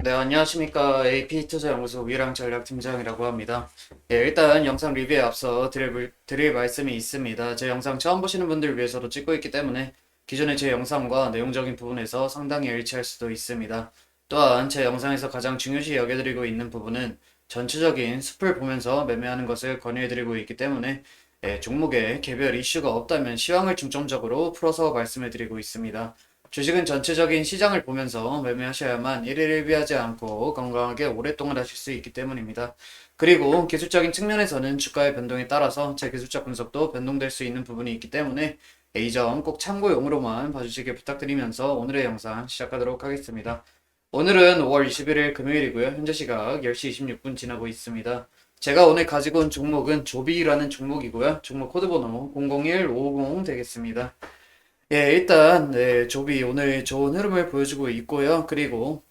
네, 안녕하십니까. AP투자연구소 위랑 전략팀장이라고 합니다. 예, 일단 영상 리뷰에 앞서 드릴, 드릴 말씀이 있습니다. 제 영상 처음 보시는 분들 위해서도 찍고 있기 때문에 기존의 제 영상과 내용적인 부분에서 상당히 일치할 수도 있습니다. 또한 제 영상에서 가장 중요시 여겨드리고 있는 부분은 전체적인 숲을 보면서 매매하는 것을 권유해드리고 있기 때문에 예, 종목에 개별 이슈가 없다면 시황을 중점적으로 풀어서 말씀해드리고 있습니다. 주식은 전체적인 시장을 보면서 매매하셔야만 일일 일비하지 않고 건강하게 오랫동안 하실 수 있기 때문입니다. 그리고 기술적인 측면에서는 주가의 변동에 따라서 제 기술적 분석도 변동될 수 있는 부분이 있기 때문에 이 점 꼭 참고용으로만 봐주시길 부탁드리면서 오늘의 영상 시작하도록 하겠습니다. 오늘은 5월 21일 금요일이고요. 현재 시각 10시 26분 지나고 있습니다. 제가 오늘 가지고 온 종목은 조비라는 종목이고요. 종목 코드번호 001550 되겠습니다. 예, 일단 네, 조비 오늘 좋은 흐름을 보여주고 있고요. 그리고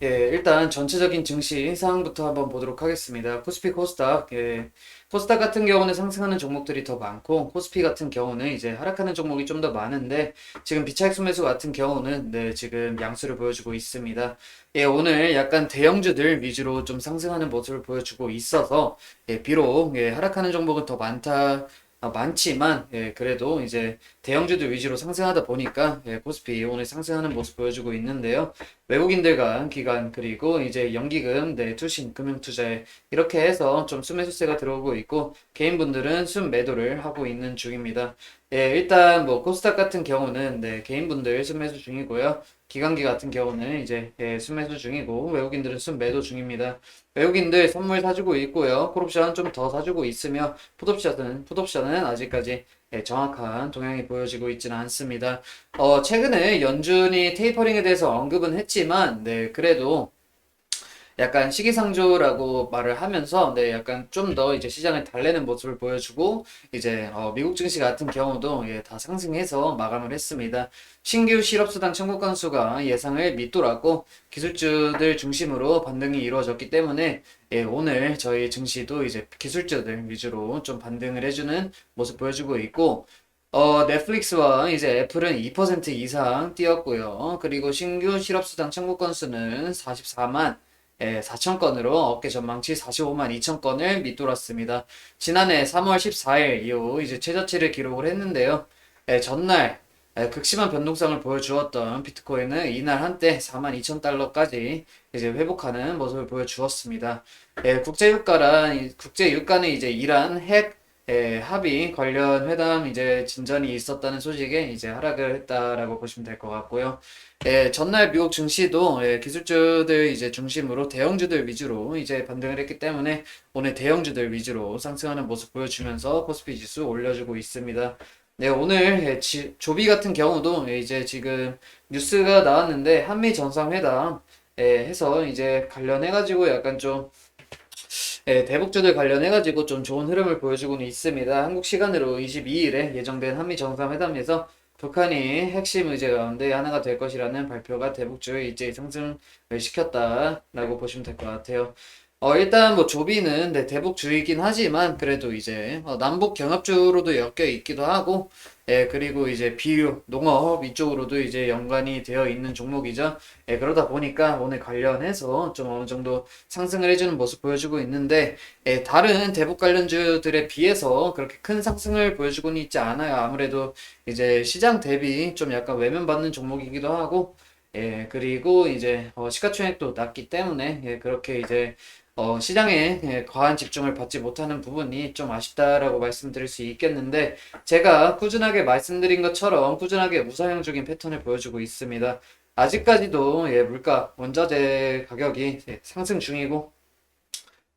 예, 일단 전체적인 증시 상황부터 한번 보도록 하겠습니다. 코스피 코스닥, 예, 코스닥 같은 경우는 상승하는 종목들이 더 많고 코스피 같은 경우는 이제 하락하는 종목이 좀 더 많은데 지금 비차익 순매수 같은 경우는 네, 지금 양수를 보여주고 있습니다. 예, 오늘 약간 대형주들 위주로 좀 상승하는 모습을 보여주고 있어서 예, 비록 예, 하락하는 종목은 더 많다. 아, 많지만 예, 그래도 이제 대형주들 위주로 상승하다 보니까 예, 코스피 오늘 상승하는 모습 보여주고 있는데요. 외국인들 간 기관 그리고 이제 연기금, 네, 투신, 금융투자에 이렇게 해서 좀 순매수세가 들어오고 있고 개인분들은 순매도를 하고 있는 중입니다. 예, 일단 뭐 코스닥 같은 경우는 네, 개인분들 순매수 중이고요. 기관기 같은 경우는 이제 예, 순매수 중이고 외국인들은 순매도 중입니다. 외국인들 선물 사주고 있고요. 콜옵션 좀 더 사주고 있으며 풋옵션은 풋옵션은 아직까지 예, 정확한 동향이 보여지고 있지는 않습니다. 어, 최근에 연준이 테이퍼링에 대해서 언급은 했지만, 네, 그래도 약간 시기상조라고 말을 하면서, 네, 약간 좀 더 이제 시장을 달래는 모습을 보여주고, 이제, 어, 미국 증시 같은 경우도, 예, 다 상승해서 마감을 했습니다. 신규 실업수당 청구 건수가 예상을 밑돌았고, 기술주들 중심으로 반등이 이루어졌기 때문에, 예, 오늘 저희 증시도 이제 기술주들 위주로 좀 반등을 해주는 모습 보여주고 있고, 어, 넷플릭스와 이제 애플은 2% 이상 뛰었고요. 그리고 신규 실업수당 청구 건수는 44만 예, 4천 건으로 어깨 전망치 45만 2천 건을 밑돌았습니다. 지난해 3월 14일 이후 이제 최저치를 기록을 했는데요. 예, 전날 예, 극심한 변동성을 보여주었던 비트코인은 이날 한때 4만 2천 달러까지 이제 회복하는 모습을 보여주었습니다. 예, 국제 유가란 국제 유가는 이제 이란 핵 예, 합의 관련 회담 이제 진전이 있었다는 소식에 이제 하락을 했다라고 보시면 될 것 같고요. 예, 전날 미국 증시도 예, 기술주들 이제 중심으로 대형주들 위주로 이제 반등을 했기 때문에 오늘 대형주들 위주로 상승하는 모습 보여주면서 코스피 지수 올려주고 있습니다. 네, 오늘 예, 지- 조비 같은 경우도 예, 이제 지금 뉴스가 나왔는데 한미 정상회담 예, 해서 이제 관련해가지고 약간 좀 예, 대북주들 관련해가지고 좀 좋은 흐름을 보여주고는 있습니다. 한국 시간으로 22일에 예정된 한미 정상회담에서 북한이 핵심 의제 가운데 하나가 될 것이라는 발표가 대북주의 일제히 상승을 시켰다라고 보시면 될 것 같아요. 어, 일단 뭐 조비는 네, 대북주의긴 하지만 그래도 이제 어, 남북 경합주로도 엮여 있기도 하고 예, 그리고 이제 비료, 농업 이쪽으로도 이제 연관이 되어 있는 종목이죠. 예, 그러다 보니까 오늘 관련해서 좀 어느 정도 상승을 해주는 모습 보여주고 있는데, 예, 다른 대북 관련주들에 비해서 그렇게 큰 상승을 보여주고는 있지 않아요. 아무래도 이제 시장 대비 좀 약간 외면받는 종목이기도 하고, 예, 그리고 이제 어, 시가총액도 낮기 때문에 예, 그렇게 이제 어, 시장에 예, 과한 집중을 받지 못하는 부분이 좀 아쉽다라고 말씀드릴 수 있겠는데 제가 꾸준하게 말씀드린 것처럼 꾸준하게 우상향적인 패턴을 보여주고 있습니다. 아직까지도 예, 물가, 원자재 가격이 예, 상승 중이고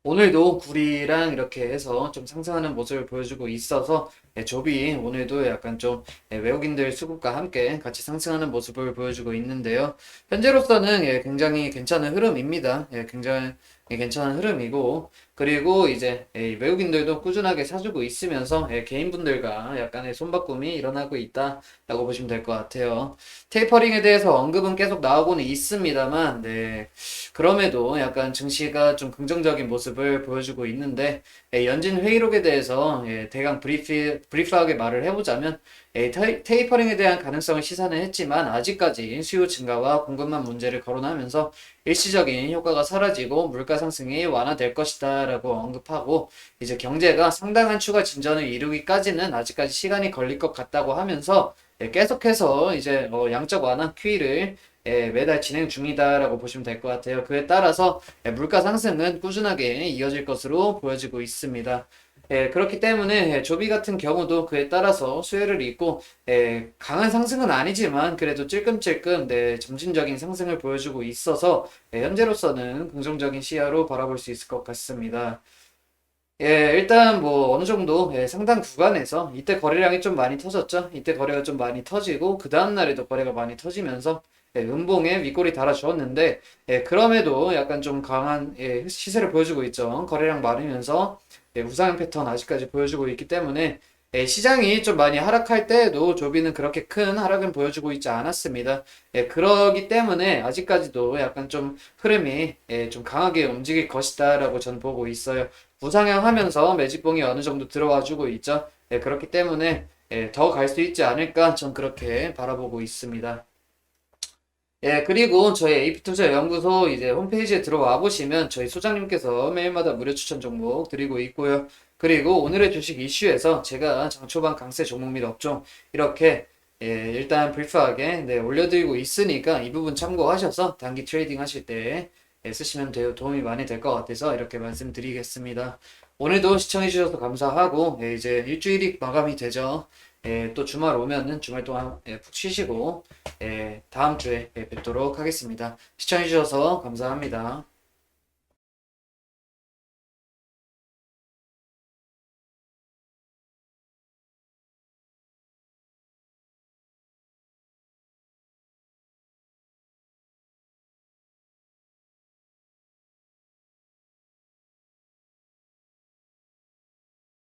오늘도 구리랑 이렇게 해서 좀 상승하는 모습을 보여주고 있어서 예, 조비 오늘도 약간 좀 예, 외국인들 수급과 함께 같이 상승하는 모습을 보여주고 있는데요. 현재로서는 예, 굉장히 괜찮은 흐름입니다. 예, 굉장히 예, 괜찮은 흐름이고 그리고 이제 예, 외국인들도 꾸준하게 사주고 있으면서 예, 개인분들과 약간의 손바꿈이 일어나고 있다라고 보시면 될 것 같아요. 테이퍼링에 대해서 언급은 계속 나오고는 있습니다만, 네. 그럼에도 약간 증시가 좀 긍정적인 모습을 보여주고 있는데, 예, 연진 회의록에 대해서 예, 대강 브리프, 브리프하게 말을 해보자면, 예, 테이, 테이퍼링에 대한 가능성을 시사는 했지만, 아직까지 수요 증가와 공급만 문제를 거론하면서 일시적인 효과가 사라지고 물가 상승이 완화될 것이다 라고 언급하고, 이제 경제가 상당한 추가 진전을 이루기까지는 아직까지 시간이 걸릴 것 같다고 하면서, 예, 계속해서 이제 어, 양적 완화 QE를 예, 매달 진행 중이다라고 보시면 될 것 같아요. 그에 따라서 예, 물가 상승은 꾸준하게 이어질 것으로 보여지고 있습니다. 예, 그렇기 때문에 예, 조비 같은 경우도 그에 따라서 수혜를 잇고 예, 강한 상승은 아니지만 그래도 찔끔찔끔 네, 점진적인 상승을 보여주고 있어서 예, 현재로서는 긍정적인 시야로 바라볼 수 있을 것 같습니다. 예, 일단 뭐 어느 정도 예, 상당 구간에서 이때 거래량이 좀 많이 터졌죠. 이때 거래가 좀 많이 터지고 그 다음 날에도 거래가 많이 터지면서 예, 음봉에 윗골이 달아주었는데 예, 그럼에도 약간 좀 강한 예, 시세를 보여주고 있죠. 거래량 많으면서 예, 우상향 패턴 아직까지 보여주고 있기 때문에 예, 시장이 좀 많이 하락할 때에도 조비는 그렇게 큰 하락은 보여주고 있지 않았습니다. 예, 그러기 때문에 아직까지도 약간 좀 흐름이 예, 좀 강하게 움직일 것이다라고 저는 보고 있어요. 우상향 하면서 매집봉이 어느 정도 들어와 주고 있죠. 예, 그렇기 때문에 예, 더갈 수 있지 않을까 전 그렇게 바라보고 있습니다. 예, 그리고 저희 AP투자 연구소 이제 홈페이지에 들어와 보시면 저희 소장님께서 매일마다 무료 추천 종목 드리고 있고요. 그리고 오늘의 주식 이슈에서 제가 장초반 강세 종목 및 업종 이렇게 예, 일단 브리프하게 네, 올려드리고 있으니까 이 부분 참고하셔서 단기 트레이딩 하실 때 예, 쓰시면 돼요. 도움이 많이 될 것 같아서 이렇게 말씀드리겠습니다. 오늘도 시청해주셔서 감사하고 예, 이제 일주일이 마감이 되죠. 예, 또 주말 오면은 주말 동안 예, 푹 쉬시고 예, 다음 주에 예, 뵙도록 하겠습니다. 시청해주셔서 감사합니다.